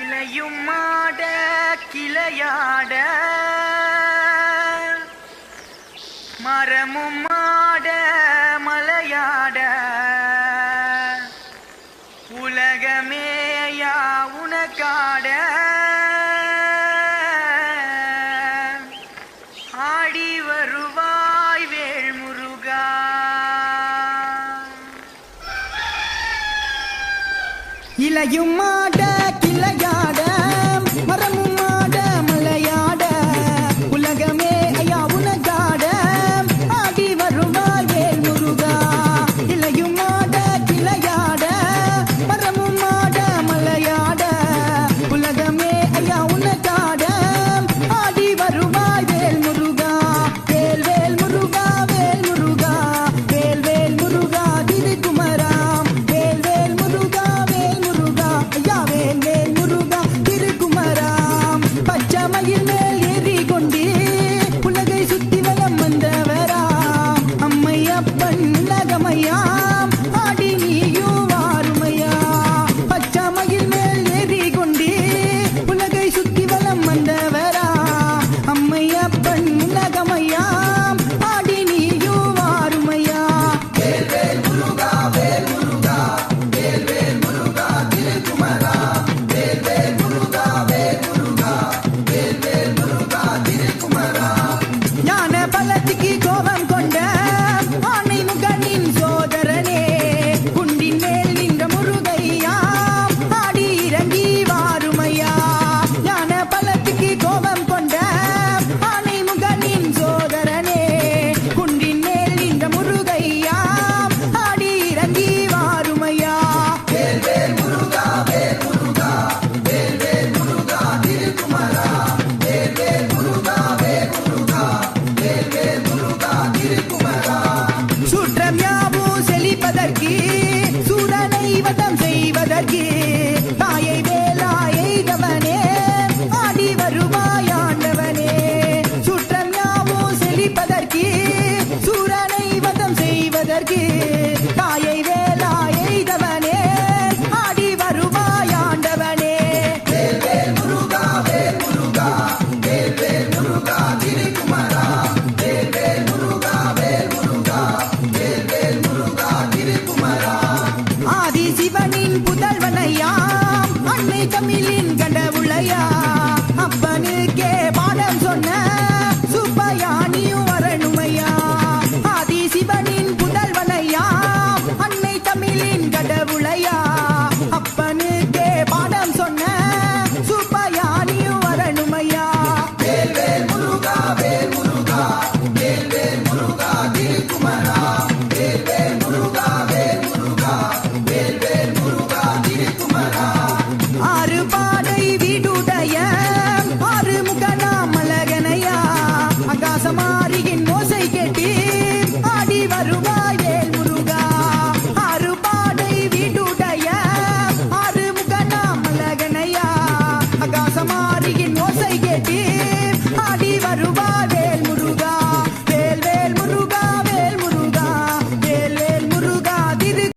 இலையும் ஆட கிளையாட. மரமும் ஆட மலையாட. உலகமேயா உனக்காட. ஆடி வருவாய் வேள் முருகா இலையும் மாட கிளை சுடலை வதம் செய் மீன் கண்ட உள்ளையா அப்பனுக்கே பாடம் சொன்ன